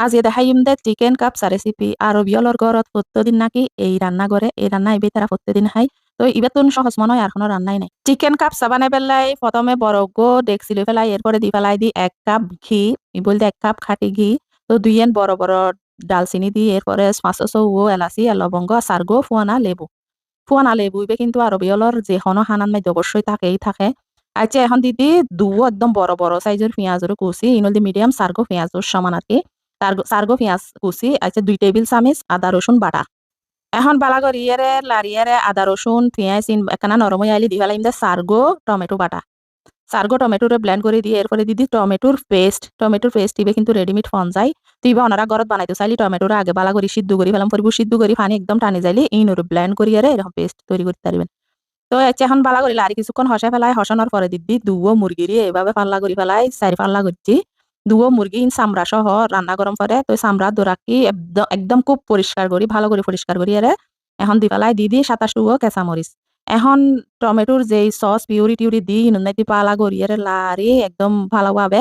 আজি দেখাইম দে চিকেন কাপসা রেসিপি আরবিয়লর ঘরত প্রত্যেকদিন নাকি এই রান্না করে এই রান্না এবে তারা প্রত্যেকদিন খাই তো ইবেতুন সহজ মনে হয় আর কোনো রান্নাই নাই। চিকেন কাপসা বানাই পেলাই প্রথমে বড় গো ডেক্সি লই ফেলাই এরপরে দি ফেলাই দি এক কাপ ঘি বলতে এক কাপ খাটি ঘি, তো দুইয়েন বড় বড় ডালচিনি দি এরপরে পাঁচশো চৌ, এলাচি আর লবঙ্গ সারগো ফুয়ানা লেবু। ফুয়ানা লেবু ইবে কিন্তু আরবিয়লর যে হনো হানান মধ্যে অবশ্যই থাকেই, থাকে। আচ্ছা এখন দিদি দুও একদম বড় বড় সাইজের পেঁয়াজের কুচি ইনলদি মিডিয়াম সারগো পেঁয়াজের সমান আর কি সারগো পেঁয়াজ কুচি আচ্ছা দুই টেবিল চামিচ আদা রসুন বাটা। এখন বালা করিয়ারে লারিয়ারে আদা রসুন পেঁয়াজ, ইন একানা নরম আইলি দি ফেলাইম দে সারগো টমেটো বাটা। সার্গো টমেটোরে ব্লেন্ড করে দিয়ে, এরপরে দিদি টমেটোর পেস্ট টমেটোর পেস্ট ইবে কিন্তু রেডিমেড ফন যায়। তুই বা ওনারা ঘরত বানাইতে চাইলি টমেটোর আগে বালা করে সিদ্ধ করি ফেলাম পরিব সিদ্ধ করি পানি একদম টানি যাইলি ইনরে ব্লেন্ড করিয়ারে এরকম পেস্ট তৈরি করতে পারবেন তো আচ্ছা এখন বালা করি লারি কিছুক্ষণ হসে ফেলাই হসানোর পরে দিদি দুও মুরগিরি এভাবে পাল্লা করি ফেলাই চারি পাল্লা করছি দুও মুরগি চামড়া সহ রান্না গরম করে তো চামড়া দোরাকি একদম খুব পরিষ্কার করি ভালো করে পরিষ্কার করি আরে এখন দি পেলাই দি দি কেঁচা মরিচ এখন টমেটোর যেই সস পিউরি টিউরি দি নুনাইতি পালা আরে লারি একদম ভালোভাবে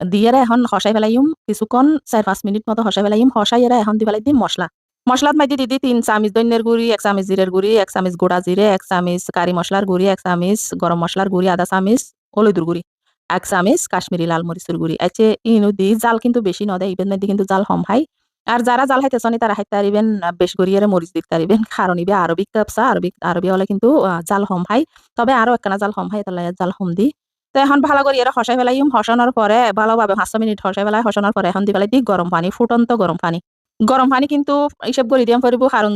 দিয়ে এখন হসাই ফেলাইম কিছুক্ষণ চার পাঁচ মিনিট মতো হসাই ফেলাইম হসাই এরা এখন দি দিম মশলা মশলাত মাইদি দিদি তিন চামিচ দৈন্যের গুড়ি, এক চামিচ জিরের গুড়ি, এক চামিচ গোড়া জিরে এক চামিচ কারি মশলার গুড়ি, এক চামিচ গরম মশলার গুড়ি আধা চামিচ হলুদের গুড়ি। এক চামিচ কাশ্মীরি লাল মরিচের গুড়ি। আছে ইনু দি জাল কিন্তু বেশি নদে ইবেন মধ্যে কিন্তু জাল হম হাই আর যারা জাল হাইতে চনি তারা হাইতে পারিবেন বেশ করিয়ারে মরিচ দিতে পারিবেন কারণ ইবে আরবিক কাপসা আরবিক আরবি হলে কিন্তু জাল হম হাই তবে আরও একখানা জাল হম হাই তাহলে জাল হম দি। তো এখন ভালো করে এরা হসাই ফেলাইম হসানোর পরে ভালোভাবে পাঁচশো মিনিট হসাই ফেলাই হসানোর পরে এখন দি ফেলাই দি গরম পানি, ফুটন্ত গরম পানি। গরম পানি কিন্তু হিসাব করে দিয়াম পারিব কারণ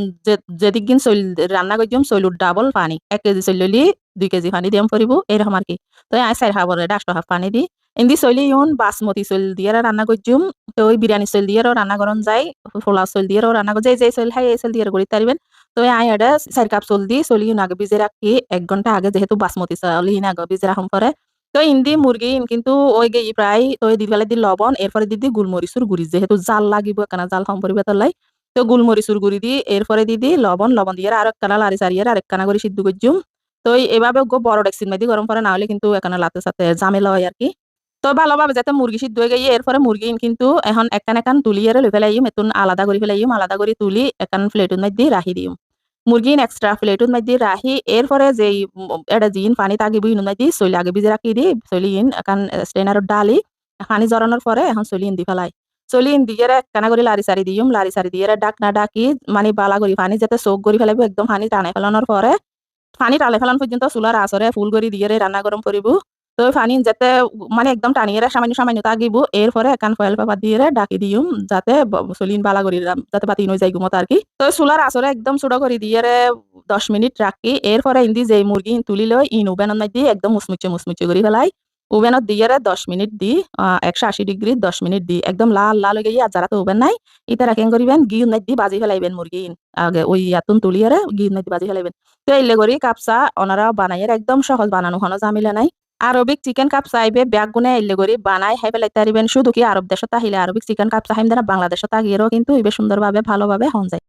যেদিক দিন চল রান্না করে দিম চইলুর ডাবল পানি, এক কেজি চইল ললি দুই কেজি পানি দিয়াম পারিব এরকম আর কি। তো আই চার হাবরে ডাক্ত হাফ পানি দি ইন্দি চইলি ইউন বাসমতি চইল দিয়ে রান্না দিম তো ওই বিরিয়ানি চইল দিয়ে রান্না করন যায় ফোলা চইল দিয়ে রান্না করে যে যে চইল খাই, এই চইল দিয়ে করি তারিবেন তো আই এটা চার কাপ চল দি চলি আগে ভিজে রাখি এক ঘণ্টা আগে যেহেতু বাসমতি চাউল ইন আগে ভিজে রাখুন পরে তো ইন্দি মুরগি কিন্তু ওই গে প্রায় তো দি ফেলে দি লবণ, এরপরে দিদি গুলমরিচুর গুড়ি যেহেতু জাল লাগিব একখানা, জাল কম পরিবে তোলাই তো গুলমরিচুর গুড়ি দি, এরপরে দিদি লবণ লবণ দিয়ে আর একখানা লারি সারিয়ে আর একখানা করে সিদ্ধ করছুম তো এভাবে গো বড় ডেক্সির মধ্যে গরম করে না হলে কিন্তু এখানে লাতে সাথে জামেলা হয় আর কি। তো ভালোভাবে যাতে মুরগি সিদ্ধ হয়ে গিয়ে এরপরে মুরগি কিন্তু এখন একান একান তুলিয়ে লই ফেলাইম এতুন আলাদা করে ফেলাইম আলাদা করে তুলি একান প্লেটের মধ্যে রাখি দিম। মুরগিন এক্সট্রা প্লেটুত মাঝে রাহি এরপরে যে এটা জিন পানি তাগিব ইন মাঝে চলি আগে ভিজে রাখি দি চলিন এখন স্টেনারত ডালি পানি জরানোর পরে এখন চলিন দি ফেলাই চলিন দিয়ে কানা করে লারি সারি দিম লারি সারি দিয়ে ডাক না ডাকি মানে বালা করি পানি যাতে চোখ করি ফেলাইব একদম পানি টানাই ফেলানোর পরে পানি টালে ফেলান পর্যন্ত চুলার আসরে ফুল করে দিয়ে রান্না গরম করিব তো পানি যাতে মানে একদম টানিয়ে সামান্য সামান্য তাগিব, এরপরে একান ফয়েল পেপার দিয়ে ডাকি দিম যাতে চলিন বালা করি যাতে পাতি নই যাই গুমত আর কি তো চুলার আসরে একদম চুড়ো করে দিয়ে দশ মিনিট রাখি, এরপরে ইন্দি যে মুরগি তুলি লই ইন মাই দিয়ে একদম মুচমুচে মুচমুচে করে ফেলাই। ওভেনত দিয়ে দশ মিনিট দি একশো আশি ডিগ্রি দশ মিনিট দি, একদম লাল লাল হয়ে গিয়ে যারা তো ওভেন নাই এটা রাখেন করিবেন ঘি নাই দি বাজি ফেলাইবেন মুরগি আগে ওই ইয়াতুন তুলিয়ারে ঘি নাই দি বাজি ফেলাইবেন। তো এলে করি কাপসা ওনারা বানাইয়ের একদম সহজ বানানো হনো জামিলা নাই। আরবিক চিকেন কাপ চাইবে, ব্যাগ গুনে এলে করে বানাই হাই পেলাইতে পারিবেন শুধু কি আরব দেশত আহিলে আরবিক চিকেন কাপ চাহিম দেনা বাংলাদেশত আগিয়েরও কিন্তু ইবে সুন্দরভাবে, ভালোভাবে হন যায়।